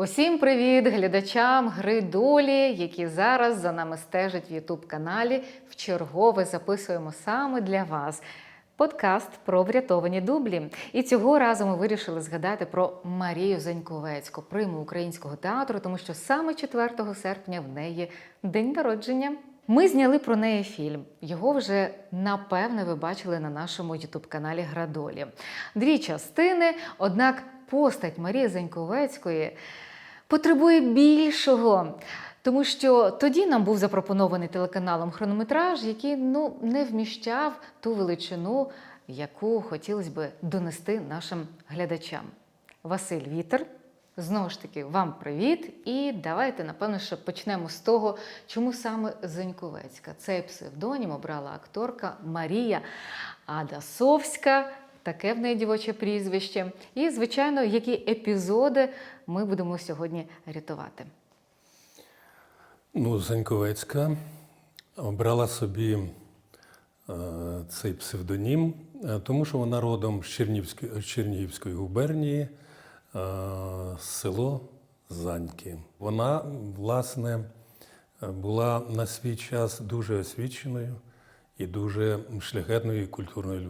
Усім привіт глядачам гри долі, які зараз за нами стежать в Ютуб каналі. Вчергове записуємо саме для вас. Подкаст про врятовані дублі. І цього разу ми вирішили згадати про Марію Заньковецьку, приму українського театру, тому що саме 4 серпня в неї день народження. Ми зняли про неї фільм. Його вже напевне ви бачили на нашому ютуб-каналі Градолі. Дві частини, однак постать Марії Заньковецької потребує більшого. Тому що тоді нам був запропонований телеканалом хронометраж, який ну, не вміщав ту величину, яку хотілося би донести нашим глядачам. Василь Вітер, знову ж таки, вам привіт. І давайте, напевно, що почнемо з того, чому саме Заньковецька. Цей псевдонім обрала акторка Марія Адасовська. Таке в неї дівоче прізвище. І, звичайно, які епізоди ми будемо сьогодні рятувати. Ну, Заньковецька обрала собі е, цей псевдонім, е, тому що вона родом з Чернігівської, Чернігівської губернії, е, село Заньки. Вона, власне, була на свій час дуже освіченою і дуже шляхетною і культурною людиною.